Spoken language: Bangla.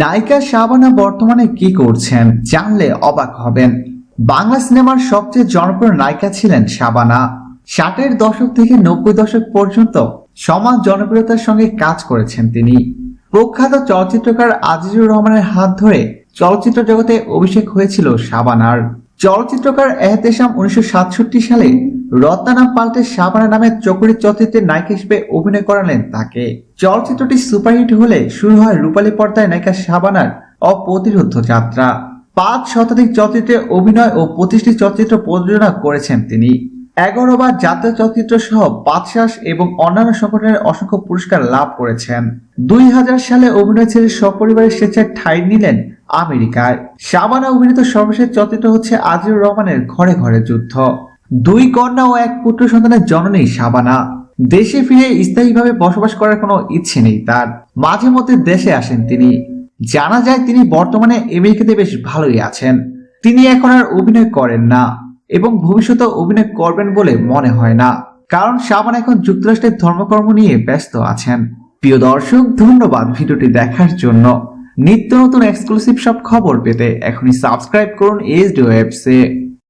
নায়িকা শাবানা বর্তমানে কি করছেন জানলে অবাক হবেন। বাংলা সিনেমার সবচেয়ে জনপ্রিয় নায়িকা ছিলেন শাবানা। ষাটের দশক থেকে নব্বই দশক পর্যন্ত সমাজ জনপ্রিয়তার সঙ্গে কাজ করেছেন তিনি। প্রখ্যাত চলচ্চিত্রকার আজিজুর রহমানের হাত ধরে চলচ্চিত্র জগতে অভিষেক হয়েছিল শাবানার। চলচ্চিত্রকার এহতেশাম উনিশশো সাতষট্টি সালে রত্নানাম পাল্টে শাবানা নামে চকরি চলচ্চিত্রের নায়িকা হিসেবে অভিনয় করালেন তাকে। চলচ্চিত্রটি সুপারহিট হলে শুরু হয় রূপালী পর্দায় নায়িকা শাবানার অপ্রতিরোধ যাত্রা। পাঁচ শতাধিক চলচ্চিত্রে অভিনয় ও পঁচিশটি চলচ্চিত্র প্রযোজনা করেছেন তিনি। এগারো বার জাতীয় চলচ্চিত্র সহ বাদশাস এবং অন্যান্য সংগঠনের অসংখ্য পুরস্কার লাভ করেছেন। দুই হাজার সালে অভিনয় ছেড়ে সপরিবারের স্বেচ্ছায় ঠাঁই নিলেন আমেরিকায়। শাবানা অভিনীত সর্বশেষ চলচ্চিত্র হচ্ছে আজিজুর রহমানের ঘরে ঘরে যুদ্ধ। দুই কন্যা ও এক পুত্র সন্তানের জননী সাবানা দেশে ফিরে স্থায়ীভাবে বসবাস করার কোনো ইচ্ছে নেই তার। মাঝে মধ্যে দেশে আসেন তিনি। জানা যায় তিনি বর্তমানে আমেরিকাতে বেশ ভালোই আছেন। তিনি এখন আর অভিনয় করেন না এবং ভবিষ্যতে অভিনয় করবেন বলে মনে হয় না। কারণ সাবান এখন যুক্তরাষ্ট্রের ধর্মকর্ম নিয়ে ব্যস্ত আছেন। প্রিয় দর্শক, ধন্যবাদ ভিডিওটি দেখার জন্য। নিত্য নতুন এক্সক্লুসিভ সব খবর পেতে এখনই সাবস্ক্রাইব করুন ওয়েবসে